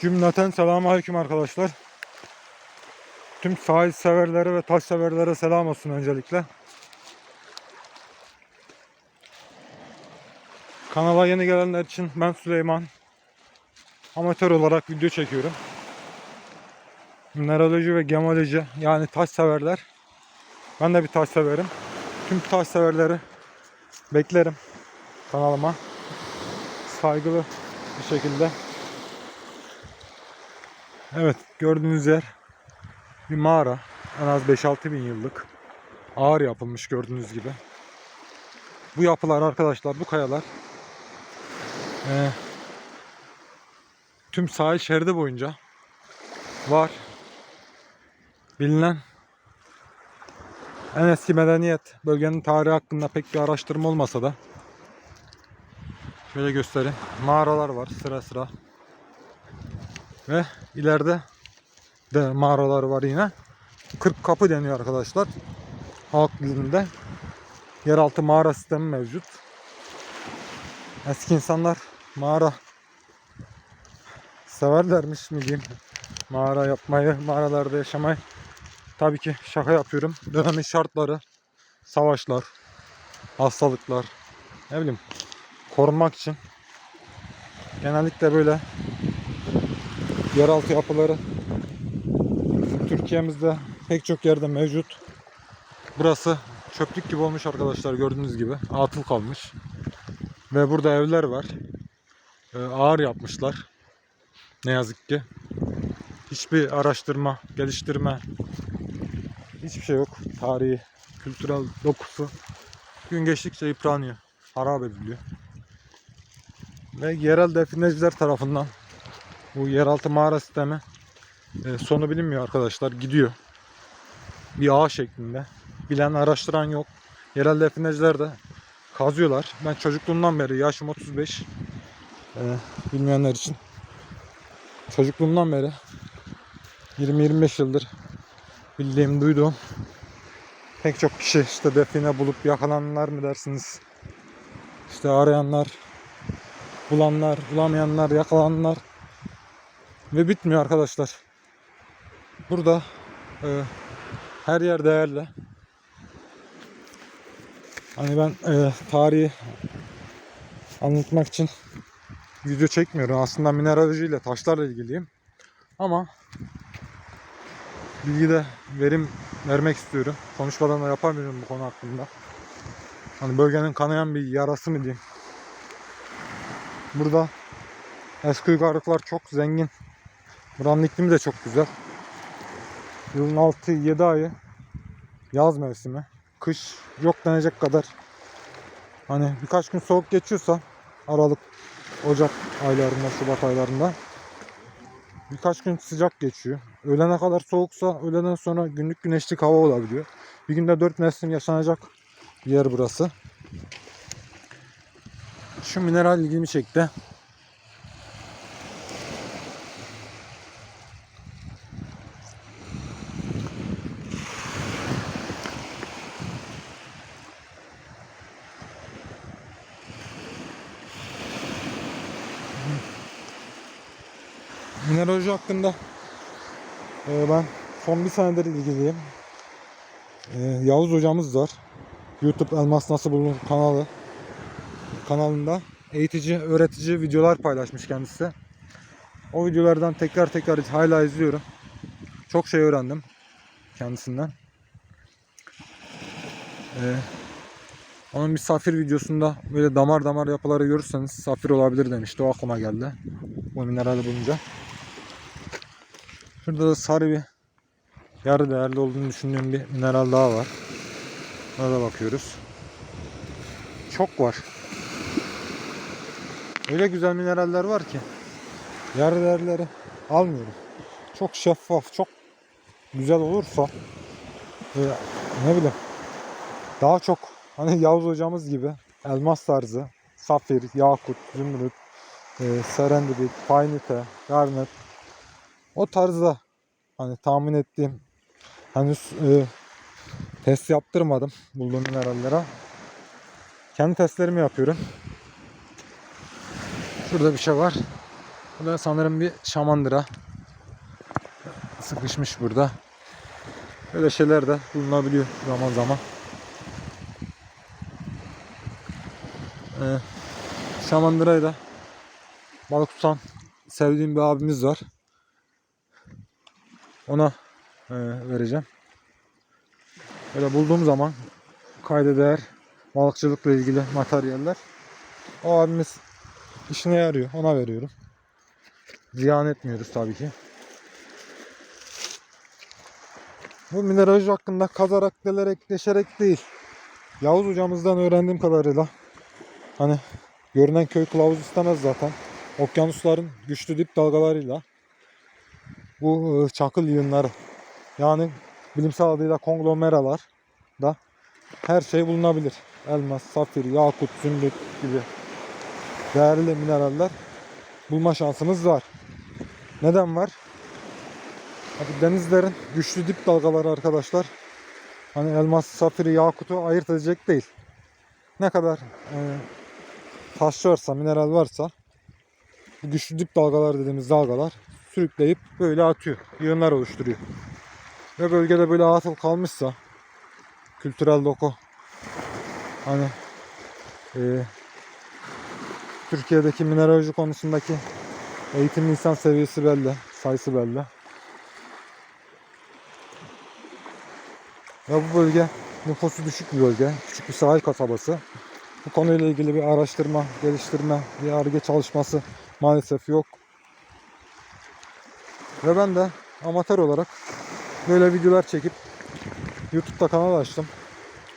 Cümleten selamun aleyküm arkadaşlar. Tüm sahil severlere ve taş severlere selam olsun öncelikle. Kanala yeni gelenler için ben Süleyman. Amatör olarak video çekiyorum. Mineraloji ve gemoloji yani taş severler. Ben de bir taş severim. Tüm taş severleri beklerim kanalıma. Saygılı bir şekilde. Evet gördüğünüz yer bir mağara. En az 5-6 bin yıllık. Ağır yapılmış gördüğünüz gibi. Bu yapılar arkadaşlar bu kayalar eee, tüm sahil şeridi boyunca var. Bilinen en eski medeniyet bölgenin tarihi hakkında pek bir araştırma olmasa da şöyle göstereyim. Mağaralar var sıra sıra. Ve ileride de mağaralar var yine. 40 kapı deniyor arkadaşlar. Halk dilinde. Yeraltı mağara sistemi mevcut. Eski insanlar mağara severlermiş mi diyeyim. Mağara yapmayı, mağaralarda yaşamayı. Tabii ki şaka yapıyorum. Dönemin şartları, savaşlar, hastalıklar, ne bileyim korunmak için genellikle böyle yeraltı yapıları Türkiye'mizde pek çok yerde mevcut. Burası çöplük gibi olmuş arkadaşlar gördüğünüz gibi. Atıl kalmış. Ve burada evler var. Ee, ağır yapmışlar. Ne yazık ki. Hiçbir araştırma, geliştirme hiçbir şey yok. Tarihi, kültürel dokusu gün geçtikçe yıpranıyor. Harap ediliyor. Ve yerel defineciler tarafından bu yeraltı mağara sistemi e, sonu bilinmiyor arkadaşlar. Gidiyor. Bir ağ şeklinde. Bilen, araştıran yok. Yerel defineciler de kazıyorlar. Ben çocukluğumdan beri, yaşım 35. E, bilmeyenler için. Çocukluğumdan beri 20-25 yıldır bildiğim, duyduğum pek çok kişi işte define bulup yakalananlar mı dersiniz? İşte arayanlar, bulanlar, bulamayanlar, yakalananlar ve bitmiyor arkadaşlar. Burada e, her yer değerli. Hani ben e, tarihi anlatmak için video çekmiyorum. Aslında mineralojiyle, taşlarla ilgiliyim. Ama bilgi de verim vermek istiyorum. Konuşmadan da yapamıyorum bu konu hakkında. Hani bölgenin kanayan bir yarası mı diyeyim. Burada eski uygarlıklar çok zengin. Buranın iklimi de çok güzel. Yılın 6-7 ayı yaz mevsimi. Kış yok denecek kadar. Hani birkaç gün soğuk geçiyorsa Aralık, Ocak aylarında, Şubat aylarında birkaç gün sıcak geçiyor. Öğlene kadar soğuksa öğleden sonra günlük güneşlik hava olabiliyor. Bir günde 4 mevsim yaşanacak bir yer burası. Şu mineral ilgimi çekti. Mineraloji hakkında e, ben son bir senedir ilgiliyim. E, Yavuz hocamız var. YouTube Elmas Nasıl Bulunur kanalı kanalında eğitici, öğretici videolar paylaşmış kendisi. O videolardan tekrar tekrar hala izliyorum. Çok şey öğrendim kendisinden. Ee, onun bir safir videosunda böyle damar damar yapıları görürseniz safir olabilir demişti. O aklıma geldi. Bu minerali bulunca. Şurada da sarı bir yarı değerli olduğunu düşündüğüm bir mineral daha var. Ona da bakıyoruz. Çok var. Öyle güzel mineraller var ki yarı değerleri almıyorum. Çok şeffaf, çok güzel olursa e, ne bileyim daha çok hani Yavuz hocamız gibi elmas tarzı, safir, yakut, zümrüt, e, serendipit, paynite, garnet o tarzda hani tahmin ettiğim henüz e, test yaptırmadım bulduğum minerallere. Kendi testlerimi yapıyorum. Şurada bir şey var. Bu da sanırım bir şamandıra. Sıkışmış burada. Böyle şeyler de bulunabiliyor zaman zaman. Ee, şamandırayı balık tutan sevdiğim bir abimiz var. Ona e, vereceğim. Böyle bulduğum zaman kayda değer balıkçılıkla ilgili materyaller. O abimiz işine yarıyor. Ona veriyorum. Ziyan etmiyoruz tabii ki. Bu mineraloji hakkında kazarak, delerek, deşerek değil. Yavuz hocamızdan öğrendiğim kadarıyla hani görünen köy kılavuz istemez zaten. Okyanusların güçlü dip dalgalarıyla bu e, çakıl yığınları yani bilimsel adıyla konglomeralar da her şey bulunabilir. Elmas, safir, yakut, zümrüt gibi değerli mineraller bulma şansımız var. Neden var? Abi denizlerin güçlü dip dalgaları arkadaşlar. Hani elmas, safiri, yakutu ayırt edecek değil. Ne kadar e, taş varsa, mineral varsa bu güçlü dip dalgalar dediğimiz dalgalar sürükleyip böyle atıyor. Yığınlar oluşturuyor. Ve bölgede böyle atıl kalmışsa kültürel doku hani e, Türkiye'deki mineraloji konusundaki eğitim insan seviyesi belli, sayısı belli. Ve bu bölge nüfusu düşük bir bölge. Küçük bir sahil kasabası. Bu konuyla ilgili bir araştırma, geliştirme, bir arge çalışması maalesef yok. Ve ben de amatör olarak böyle videolar çekip YouTube'da kanal açtım.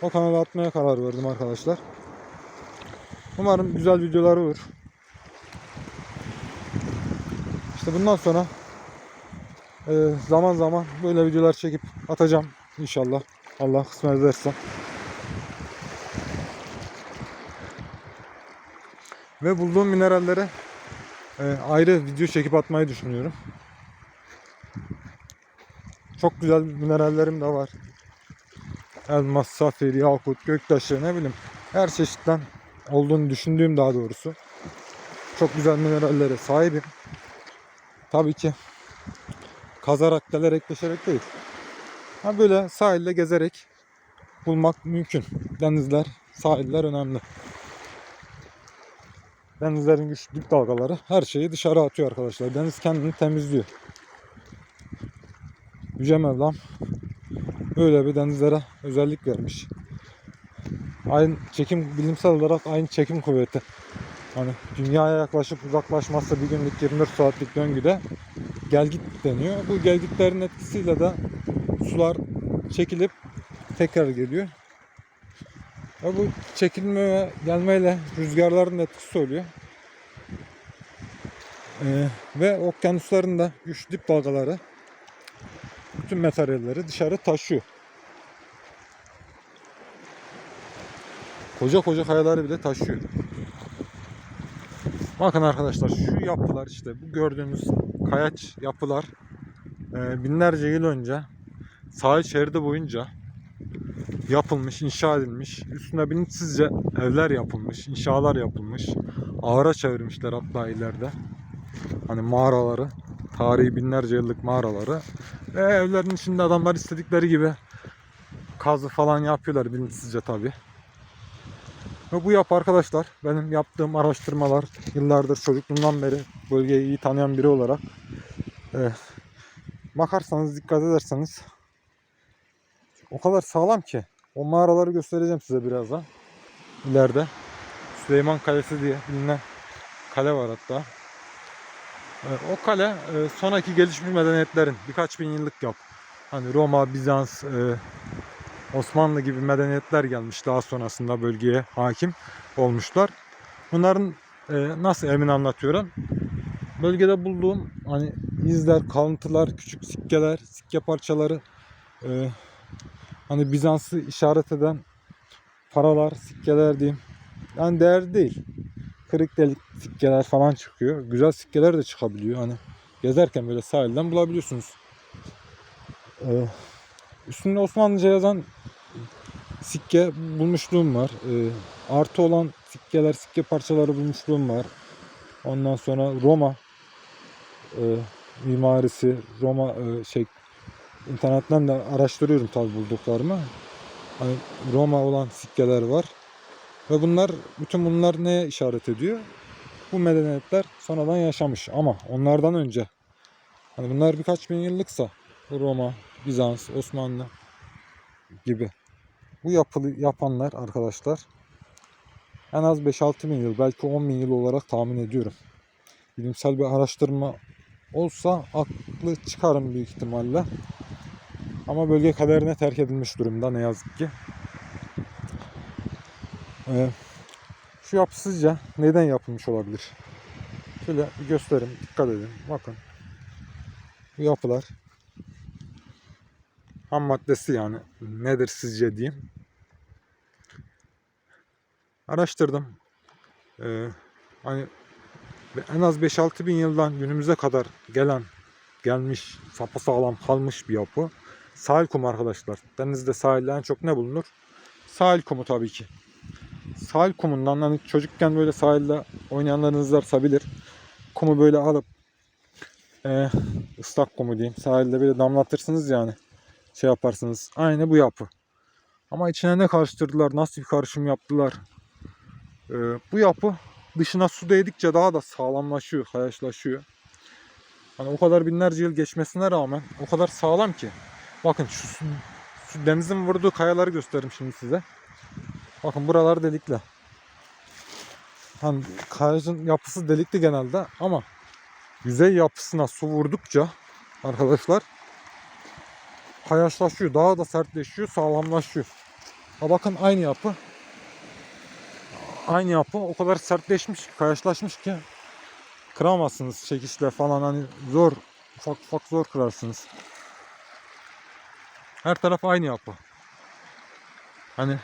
O kanala atmaya karar verdim arkadaşlar. Umarım güzel videolar olur. İşte bundan sonra e, zaman zaman böyle videolar çekip atacağım inşallah. Allah kısmet ederse. Ve bulduğum mineralleri e, ayrı video çekip atmayı düşünüyorum. Çok güzel minerallerim de var. Elmas, safir, yakut, göktaşı ne bileyim her çeşitten olduğunu düşündüğüm daha doğrusu. Çok güzel minerallere sahibim. Tabii ki kazarak, delerek, deşerek değil. Ha böyle sahilde gezerek bulmak mümkün. Denizler, sahiller önemli. Denizlerin güçlü dip dalgaları her şeyi dışarı atıyor arkadaşlar. Deniz kendini temizliyor. Yüce Mevlam böyle bir denizlere özellik vermiş. Aynı çekim bilimsel olarak aynı çekim kuvveti. Hani dünyaya yaklaşıp uzaklaşması bir günlük 24 saatlik döngüde gelgit deniyor. Bu gelgitlerin etkisiyle de sular çekilip tekrar geliyor. Ve bu çekilme ve gelmeyle rüzgarların etkisi oluyor. Ee, ve okyanusların da güçlü dip dalgaları bütün materyalleri dışarı taşıyor. Koca koca kayaları bile taşıyor. Bakın arkadaşlar şu yapılar işte bu gördüğünüz kayaç yapılar e, binlerce yıl önce sahil şeridi boyunca yapılmış, inşa edilmiş. Üstüne bilinçsizce evler yapılmış, inşalar yapılmış. Ağıra çevirmişler hatta ileride. Hani mağaraları, tarihi binlerce yıllık mağaraları. Ve evlerin içinde adamlar istedikleri gibi kazı falan yapıyorlar bilinçsizce tabi. Ve bu yapı arkadaşlar benim yaptığım araştırmalar yıllardır çocukluğumdan beri bölgeyi iyi tanıyan biri olarak e, bakarsanız dikkat ederseniz o kadar sağlam ki o mağaraları göstereceğim size birazdan ileride Süleyman Kalesi diye bilinen kale var hatta. E, o kale e, sonraki gelişmiş medeniyetlerin birkaç bin yıllık yap. Hani Roma, Bizans, e, Osmanlı gibi medeniyetler gelmiş daha sonrasında bölgeye hakim olmuşlar. Bunların e, nasıl emin anlatıyorum. Bölgede bulduğum hani izler, kalıntılar, küçük sikkeler, sikke parçaları hani Bizans'ı işaret eden paralar, sikkeler diyeyim. Yani değerli değil. Kırık delik sikkeler falan çıkıyor. Güzel sikkeler de çıkabiliyor. Hani gezerken böyle sahilden bulabiliyorsunuz. Ee, üstünde Osmanlıca yazan sikke bulmuşluğum var. Ee, artı olan sikkeler, sikke parçaları bulmuşluğum var. Ondan sonra Roma e, mimarisi, Roma e, şey internetten de araştırıyorum tabi bulduklarımı. Hani Roma olan sikkeler var. Ve bunlar bütün bunlar neye işaret ediyor? Bu medeniyetler sonradan yaşamış ama onlardan önce hani bunlar birkaç bin yıllıksa Roma, Bizans, Osmanlı gibi bu yapılı yapanlar arkadaşlar en az 5-6 bin yıl belki 10 bin yıl olarak tahmin ediyorum. Bilimsel bir araştırma olsa aklı çıkarım büyük ihtimalle. Ama bölge kaderine terk edilmiş durumda ne yazık ki. Ee, şu yapı sizce neden yapılmış olabilir? Şöyle göstereyim. Dikkat edin. Bakın. Bu yapılar ham maddesi yani nedir sizce diyeyim. Araştırdım. Ee, hani en az 5-6 bin yıldan günümüze kadar gelen gelmiş sapasağlam kalmış bir yapı. Sahil kumu arkadaşlar. Denizde sahilde en çok ne bulunur? Sahil kumu tabii ki. Sahil kumundan hani çocukken böyle sahilde oynayanlarınız varsa bilir. Kumu böyle alıp e, ıslak kumu diyeyim. Sahilde böyle damlatırsınız yani. Şey yaparsınız. Aynı bu yapı. Ama içine ne karıştırdılar? Nasıl bir karışım yaptılar? E, bu yapı dışına su değdikçe daha da sağlamlaşıyor, kayaçlaşıyor. Hani o kadar binlerce yıl geçmesine rağmen o kadar sağlam ki. Bakın şu, şu denizin vurduğu kayaları göstereyim şimdi size. Bakın buralar delikli. Hani kayacın yapısı delikli genelde ama yüzey yapısına su vurdukça arkadaşlar kayaçlaşıyor. Daha da sertleşiyor, sağlamlaşıyor. Ha bakın aynı yapı. Aynı yapı o kadar sertleşmiş, kayaçlaşmış ki kıramazsınız çekişle falan hani zor ufak ufak zor kırarsınız. Her taraf aynı yapı. Hani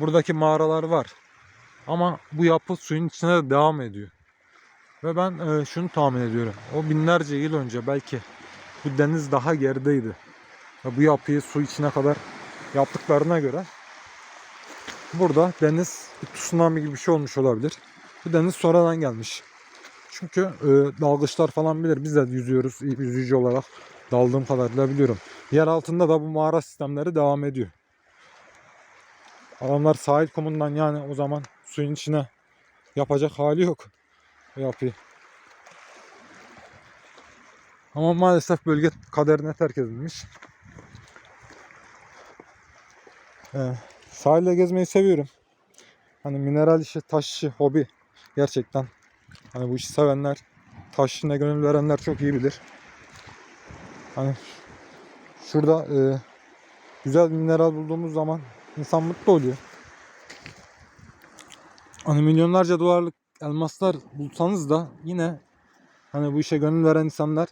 buradaki mağaralar var. Ama bu yapı suyun içine de devam ediyor. Ve ben e, şunu tahmin ediyorum. O binlerce yıl önce belki bu deniz daha gerideydi. Ve bu yapıyı su içine kadar yaptıklarına göre burada deniz tsunami gibi bir şey olmuş olabilir. Bu deniz sonradan gelmiş. Çünkü e, dalgıçlar falan bilir. Biz de yüzüyoruz yüzücü olarak. Daldığım kadarıyla biliyorum. Yer altında da bu mağara sistemleri devam ediyor. Adamlar sahil kumundan yani o zaman suyun içine yapacak hali yok. Yapıyı. Ama maalesef bölge kaderine terk edilmiş. Ee, sahilde gezmeyi seviyorum. Hani mineral işi, taş işi, hobi gerçekten. Hani bu işi sevenler, taş işine gönül verenler çok iyi bilir. Hani şurada e, güzel mineral bulduğumuz zaman insan mutlu oluyor. Hani milyonlarca dolarlık elmaslar bulsanız da yine hani bu işe gönül veren insanlar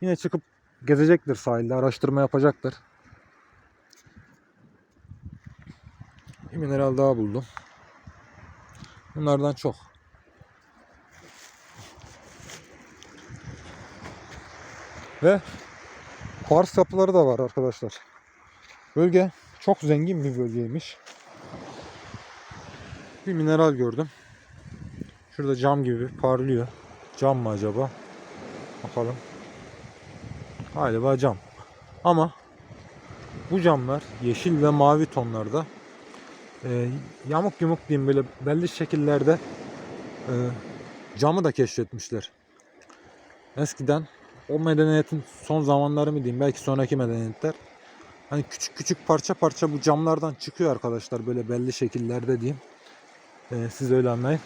yine çıkıp gezecektir sahilde, araştırma yapacaktır. Bir mineral daha buldum. Bunlardan çok. Ve kars yapıları da var arkadaşlar. Bölge çok zengin bir bölgeymiş. Bir mineral gördüm. Şurada cam gibi parlıyor. Cam mı acaba? Bakalım. Galiba cam. Ama bu camlar yeşil ve mavi tonlarda. Ee, yamuk yumuk diyeyim böyle belli şekillerde e, camı da keşfetmişler. Eskiden o medeniyetin son zamanları mı diyeyim belki sonraki medeniyetler hani küçük küçük parça parça bu camlardan çıkıyor arkadaşlar böyle belli şekillerde diyeyim. Ee, siz öyle anlayın.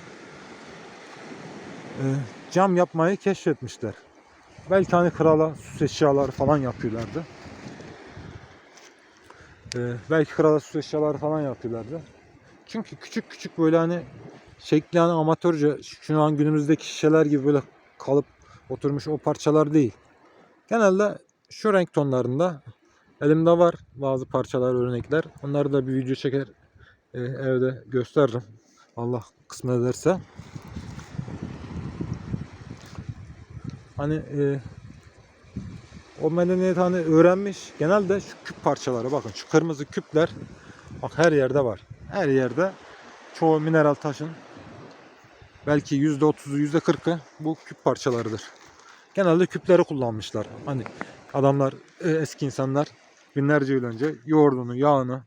Ee, cam yapmayı keşfetmişler. Belki hani krala süs eşyaları falan yapıyorlardı. Ee, belki krala süs eşyaları falan yapıyorlardı. Çünkü küçük küçük böyle hani şekli hani amatörce şu an günümüzdeki şişeler gibi böyle kalıp oturmuş o parçalar değil. Genelde şu renk tonlarında elimde var bazı parçalar örnekler. Onları da bir video çeker e, evde gösteririm. Allah kısmet ederse. Hani e, o medeniyet hani öğrenmiş. Genelde şu küp parçaları bakın şu kırmızı küpler bak her yerde var. Her yerde çoğu mineral taşın belki %30'u %40'ı bu küp parçalarıdır. genelde küpleri kullanmışlar. Hani adamlar e, eski insanlar binlerce yıl önce yoğurdunu, yağını,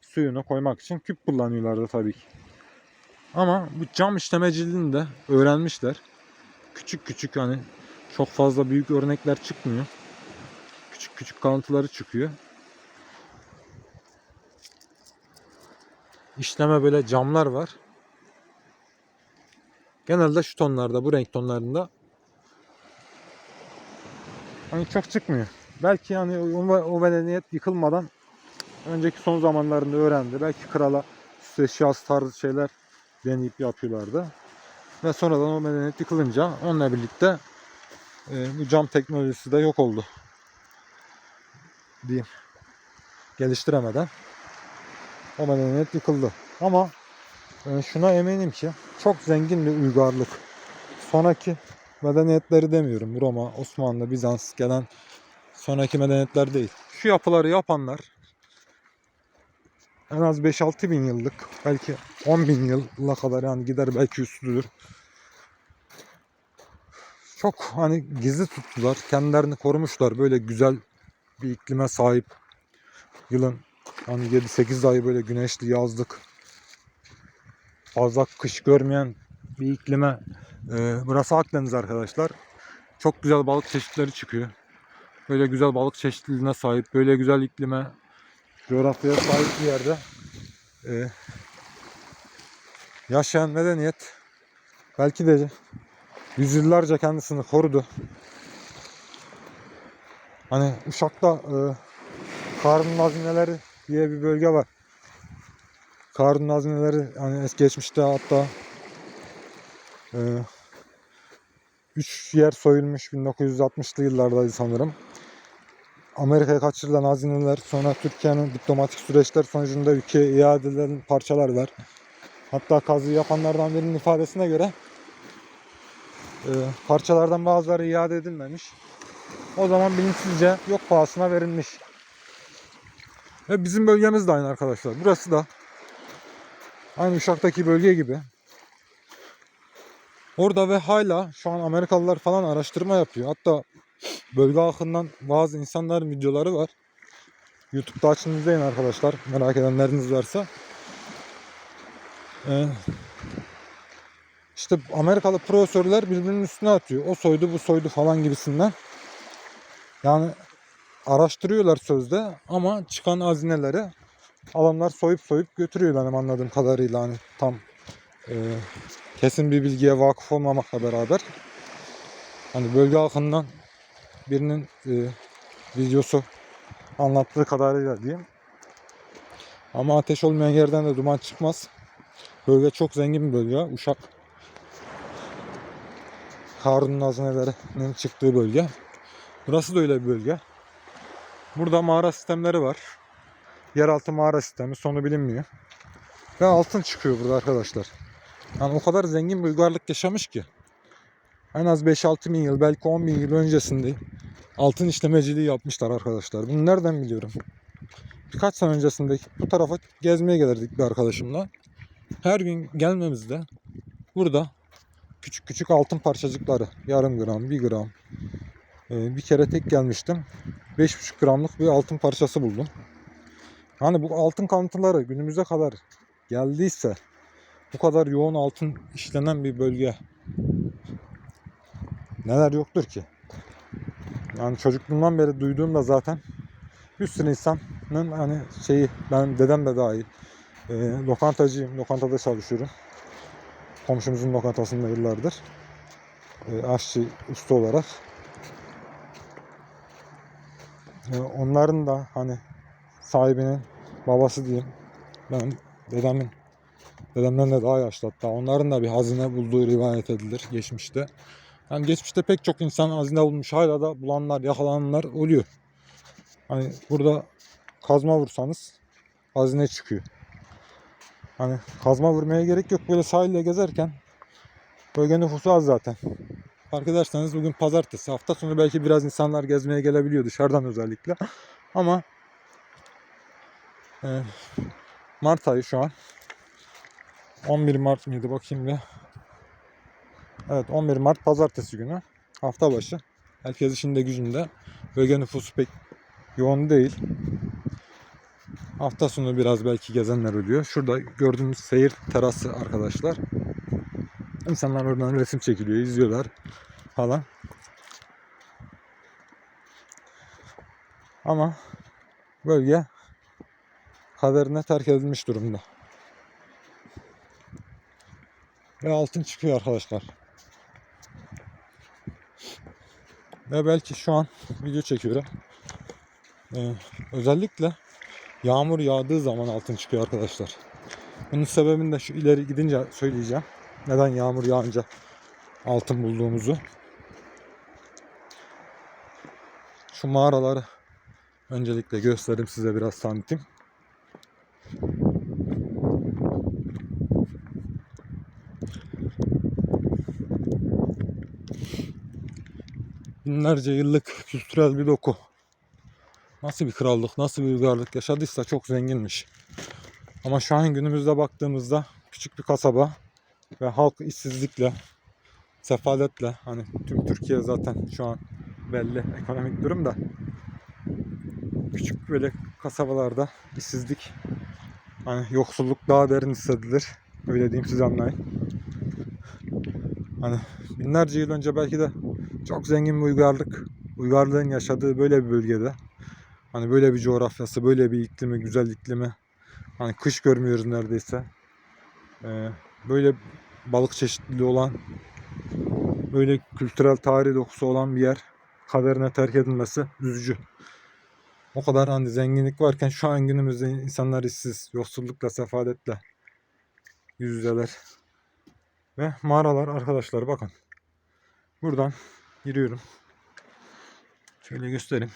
suyunu koymak için küp kullanıyorlardı tabii ki. Ama bu cam işlemeciliğini de öğrenmişler. Küçük küçük hani çok fazla büyük örnekler çıkmıyor. Küçük küçük kalıntıları çıkıyor. İşleme böyle camlar var. Genelde şu tonlarda, bu renk tonlarında hani çok çıkmıyor. Belki yani o, medeniyet yıkılmadan önceki son zamanlarında öğrendi. Belki krala süs eşyası tarzı şeyler deneyip yapıyorlardı. Ve sonradan o medeniyet yıkılınca onunla birlikte e, bu cam teknolojisi de yok oldu. Diyeyim. Geliştiremeden o medeniyet yıkıldı. Ama e, şuna eminim ki çok zengin bir uygarlık. Sonraki medeniyetleri demiyorum. Roma, Osmanlı, Bizans gelen sonraki medeniyetler değil. Şu yapıları yapanlar en az 5-6 bin yıllık belki 10 bin yıla kadar yani gider belki üstüdür. Çok hani gizli tuttular. Kendilerini korumuşlar. Böyle güzel bir iklime sahip. Yılın hani 7-8 ayı böyle güneşli yazlık. Fazla kış görmeyen bir iklime. Ee, burası Akdeniz arkadaşlar. Çok güzel balık çeşitleri çıkıyor. Böyle güzel balık çeşitliliğine sahip, böyle güzel iklime, coğrafyaya sahip bir yerde e, yaşayan medeniyet belki de yüzyıllarca kendisini korudu. Hani Uşak'ta e, Karun Hazineleri diye bir bölge var. Karun Hazineleri hani eski geçmişte hatta e, üç yer soyulmuş 1960'lı yıllardaydı sanırım. Amerika'ya kaçırılan hazineler, sonra Türkiye'nin diplomatik süreçler sonucunda ülkeye iade edilen parçalar var. Hatta kazı yapanlardan birinin ifadesine göre e, parçalardan bazıları iade edilmemiş. O zaman bilinçsizce yok pahasına verilmiş. Ve bizim bölgemiz de aynı arkadaşlar. Burası da aynı Uşak'taki bölge gibi. Orada ve hala şu an Amerikalılar falan araştırma yapıyor. Hatta bölge halkından bazı insanların videoları var. YouTube'da açın izleyin arkadaşlar. Merak edenleriniz varsa. Ee, işte Amerikalı profesörler birbirinin üstüne atıyor. O soydu bu soydu falan gibisinden. Yani araştırıyorlar sözde ama çıkan hazineleri adamlar soyup soyup götürüyor benim anladığım kadarıyla hani tam e, kesin bir bilgiye vakıf olmamakla beraber hani bölge halkından birinin e, videosu anlattığı kadarıyla diyeyim. Ama ateş olmayan yerden de duman çıkmaz. Bölge çok zengin bir bölge. Uşak Harun'un hazinelerinin çıktığı bölge. Burası da öyle bir bölge. Burada mağara sistemleri var. Yeraltı mağara sistemi sonu bilinmiyor. Ve altın çıkıyor burada arkadaşlar. Yani o kadar zengin bir uygarlık yaşamış ki. En az 5-6 bin yıl belki 10 bin yıl öncesinde altın işlemeciliği yapmışlar arkadaşlar. Bunu nereden biliyorum? Birkaç sene öncesinde bu tarafa gezmeye gelirdik bir arkadaşımla. Her gün gelmemizde burada küçük küçük altın parçacıkları yarım gram, bir gram. Ee, bir kere tek gelmiştim. 5,5 gramlık bir altın parçası buldum. Hani bu altın kalıntıları günümüze kadar geldiyse bu kadar yoğun altın işlenen bir bölge neler yoktur ki? Yani çocukluğumdan beri duyduğumda zaten bir sürü insanın hani şeyi ben dedem de dahil e, lokantacıyım. Lokantada çalışıyorum. Komşumuzun lokantasında yıllardır. E, aşçı usta olarak. E, onların da hani sahibinin babası diyeyim. Ben dedemin dedemden de daha yaşlı hatta. Onların da bir hazine bulduğu rivayet edilir geçmişte. Yani geçmişte pek çok insan hazine bulmuş. Hala da bulanlar, yakalananlar oluyor. Hani burada kazma vursanız hazine çıkıyor. Hani kazma vurmaya gerek yok. Böyle sahilde gezerken bölge nüfusu az zaten. Fark ederseniz bugün pazartesi. Hafta sonu belki biraz insanlar gezmeye gelebiliyor dışarıdan özellikle. Ama e, Mart ayı şu an. 11 Mart mıydı bakayım bir. Evet 11 Mart pazartesi günü hafta başı. Herkes işinde gücünde. Bölge nüfusu pek yoğun değil. Hafta sonu biraz belki gezenler oluyor. Şurada gördüğünüz seyir terası arkadaşlar. İnsanlar oradan resim çekiliyor, izliyorlar falan. Ama bölge kaderine terk edilmiş durumda. Ve altın çıkıyor arkadaşlar. Ve belki şu an video çekiyorum. Ee, özellikle yağmur yağdığı zaman altın çıkıyor arkadaşlar. Bunun sebebini de şu ileri gidince söyleyeceğim. Neden yağmur yağınca altın bulduğumuzu. Şu mağaraları öncelikle göstereyim size biraz tanıtayım. Binlerce yıllık kültürel bir doku. Nasıl bir krallık, nasıl bir uygarlık yaşadıysa çok zenginmiş. Ama şu an günümüzde baktığımızda küçük bir kasaba ve halk işsizlikle, sefaletle hani tüm Türkiye zaten şu an belli ekonomik durum da küçük böyle kasabalarda işsizlik hani yoksulluk daha derin hissedilir. Öyle diyeyim siz anlayın. Hani binlerce yıl önce belki de çok zengin bir uygarlık, uygarlığın yaşadığı böyle bir bölgede hani böyle bir coğrafyası, böyle bir iklimi, güzel iklimi hani kış görmüyoruz neredeyse. Ee, böyle balık çeşitliliği olan böyle kültürel tarihi dokusu olan bir yer kaderine terk edilmesi üzücü. O kadar hani zenginlik varken şu an günümüzde insanlar işsiz, yoksullukla, sefaletle yüz yüzeler. Ve mağaralar arkadaşlar bakın. Buradan giriyorum. Şöyle göstereyim.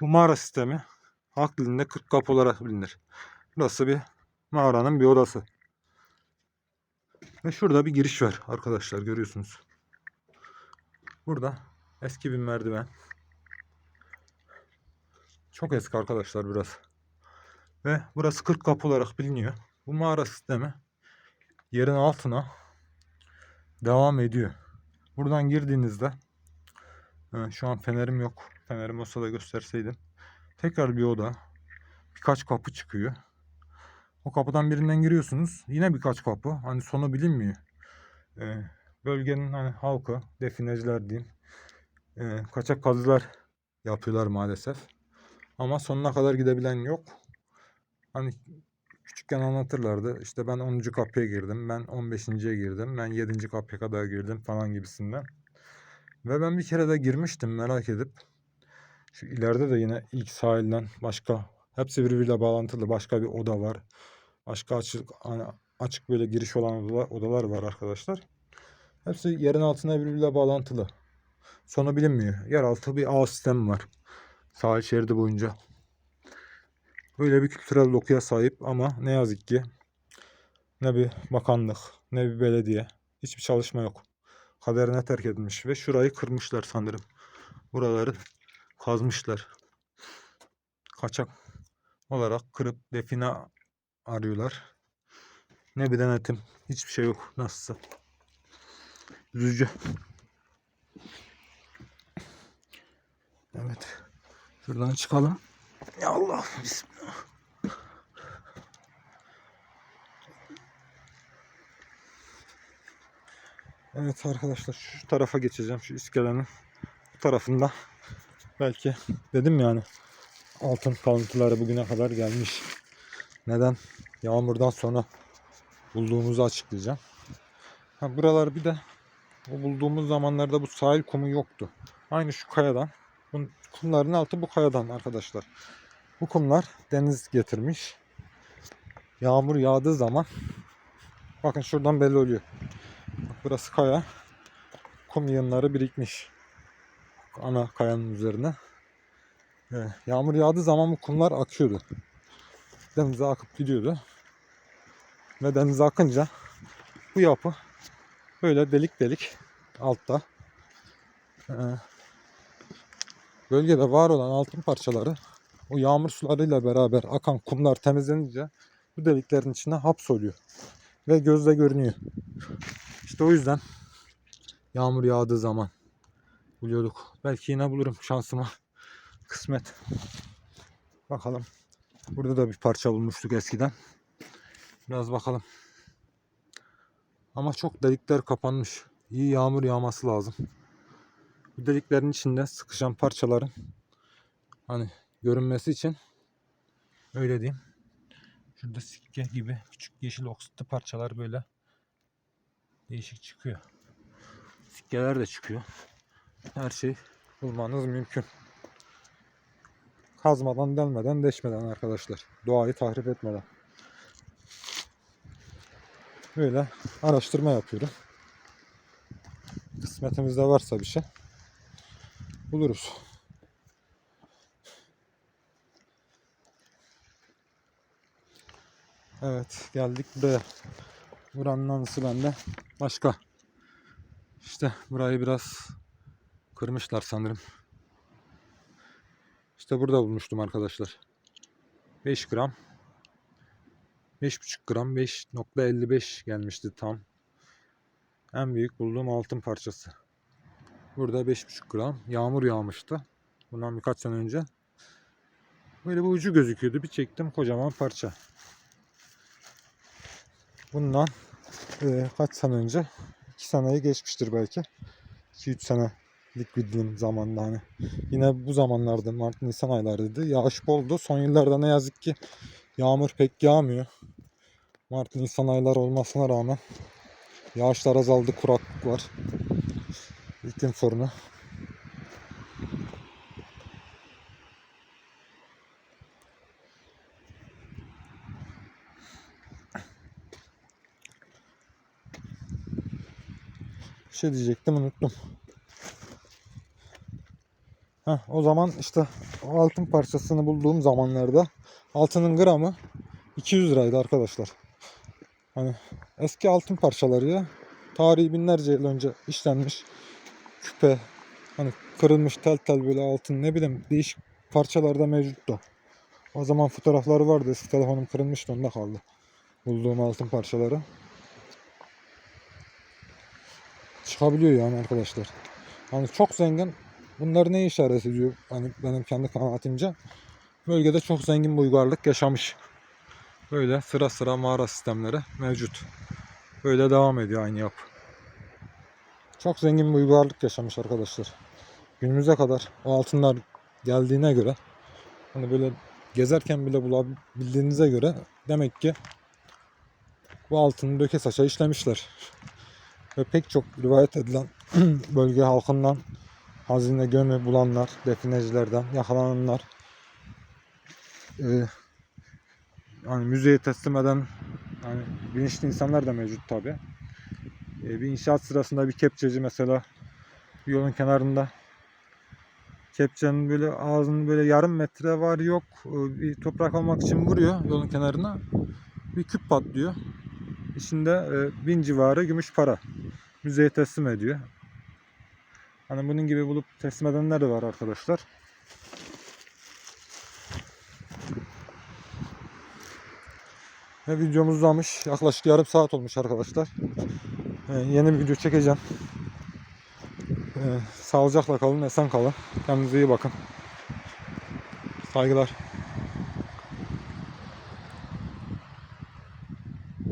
Bu mağara sistemi halk dilinde 40 kapı olarak bilinir. Burası bir mağaranın bir odası. Ve şurada bir giriş var arkadaşlar görüyorsunuz. Burada eski bir merdiven. Çok eski arkadaşlar burası. Ve burası 40 kapı olarak biliniyor. Bu mağara sistemi yerin altına devam ediyor. Buradan girdiğinizde şu an fenerim yok. Fenerim olsa da gösterseydim. Tekrar bir oda. Birkaç kapı çıkıyor. O kapıdan birinden giriyorsunuz. Yine birkaç kapı. Hani sonu bilinmiyor. E, bölgenin hani halkı, defineciler diyeyim. E, kaçak kazılar yapıyorlar maalesef. Ama sonuna kadar gidebilen yok. Hani küçükken anlatırlardı. İşte ben 10. kapıya girdim, ben 15.ye girdim, ben 7. kapıya kadar girdim falan gibisinden. Ve ben bir kere de girmiştim merak edip. Şu ileride de yine ilk sahilden başka, hepsi birbiriyle bağlantılı başka bir oda var. Başka açık, hani açık böyle giriş olan odalar, odalar var arkadaşlar. Hepsi yerin altına birbiriyle bağlantılı. Sonu bilinmiyor. Yeraltı bir ağ sistemi var. Sahil şeridi boyunca. Böyle bir kültürel dokuya sahip ama ne yazık ki ne bir bakanlık ne bir belediye hiçbir çalışma yok. Kaderine terk edilmiş ve şurayı kırmışlar sanırım. Buraları kazmışlar. Kaçak olarak kırıp define arıyorlar. Ne bir denetim hiçbir şey yok nasılsa. Üzücü. Evet. Şuradan çıkalım. Ya Allah bismillah. Evet arkadaşlar şu tarafa geçeceğim şu iskelenin bu tarafında belki dedim yani altın kalıntıları bugüne kadar gelmiş. Neden? Yağmurdan sonra bulduğumuzu açıklayacağım. Ha, buralar bir de o bulduğumuz zamanlarda bu sahil kumu yoktu. Aynı şu kayadan. Bu kumların altı bu kayadan arkadaşlar. Bu kumlar deniz getirmiş. Yağmur yağdığı zaman bakın şuradan belli oluyor. Bak burası kaya. Kum yığınları birikmiş. Ana kayanın üzerine. Evet, yağmur yağdığı zaman bu kumlar akıyordu. Denize akıp gidiyordu. Ve denize akınca bu yapı böyle delik delik altta ee, bölgede var olan altın parçaları o yağmur sularıyla beraber akan kumlar temizlenince bu deliklerin içine hapsoluyor. Ve gözle görünüyor. İşte o yüzden yağmur yağdığı zaman buluyorduk. Belki yine bulurum şansıma. Kısmet. Bakalım. Burada da bir parça bulmuştuk eskiden. Biraz bakalım. Ama çok delikler kapanmış. İyi yağmur yağması lazım. Bu deliklerin içinde sıkışan parçaların hani görünmesi için öyle diyeyim. Şurada sikke gibi küçük yeşil oksitli parçalar böyle değişik çıkıyor. Sikkeler de çıkıyor. Her şey bulmanız mümkün. Kazmadan, delmeden, deşmeden arkadaşlar. Doğayı tahrip etmeden. Böyle araştırma yapıyorum. Kısmetimizde varsa bir şey buluruz. Evet geldik buraya. Buranın anısı bende başka. İşte burayı biraz kırmışlar sanırım. İşte burada bulmuştum arkadaşlar. 5 gram. 5,5 gram 5.55 gelmişti tam. En büyük bulduğum altın parçası. Burada 5,5 gram. Yağmur yağmıştı. Bundan birkaç sene önce. Böyle bir ucu gözüküyordu. Bir çektim kocaman parça. Bundan e, kaç sene önce? 2 seneyi geçmiştir belki. 2-3 senelik bildiğim zamanda hani. Yine bu zamanlarda Mart Nisan aylarıydı. Yağış boldu. Son yıllarda ne yazık ki yağmur pek yağmıyor. Mart Nisan ayları olmasına rağmen yağışlar azaldı. Kuraklık var. İklim sorunu. Bir şey diyecektim unuttum. Heh, o zaman işte o altın parçasını bulduğum zamanlarda altının gramı 200 liraydı arkadaşlar. Hani eski altın parçaları ya tarihi binlerce yıl önce işlenmiş küpe hani kırılmış tel tel böyle altın ne bileyim değişik parçalarda mevcuttu. O zaman fotoğrafları vardı. Eski telefonum kırılmıştı onda kaldı. Bulduğum altın parçaları. Çıkabiliyor yani arkadaşlar. Hani çok zengin. Bunlar ne işaret ediyor? Hani benim kendi kanaatimce. Bölgede çok zengin bir uygarlık yaşamış. Böyle sıra sıra mağara sistemleri mevcut. Böyle devam ediyor aynı yapı. Çok zengin bir uygarlık yaşamış arkadaşlar. Günümüze kadar o altınlar geldiğine göre hani böyle gezerken bile bulabildiğinize göre demek ki bu altını döke saça işlemişler. Ve pek çok rivayet edilen bölge halkından hazine gömü bulanlar, definecilerden yakalananlar e, yani müzeye teslim eden yani bilinçli insanlar da mevcut tabi. E, bir inşaat sırasında bir kepçeci mesela yolun kenarında kepçenin böyle ağzının böyle yarım metre var yok e, bir toprak almak için vuruyor yolun kenarına bir küp patlıyor. İçinde e, bin civarı gümüş para müzeye teslim ediyor. Hani bunun gibi bulup teslim edenler de var arkadaşlar. Ve videomuz uzamış. Yaklaşık yarım saat olmuş arkadaşlar. Ee, yeni bir video çekeceğim. Ee, sağlıcakla kalın, esen kalın. Kendinize iyi bakın. Saygılar.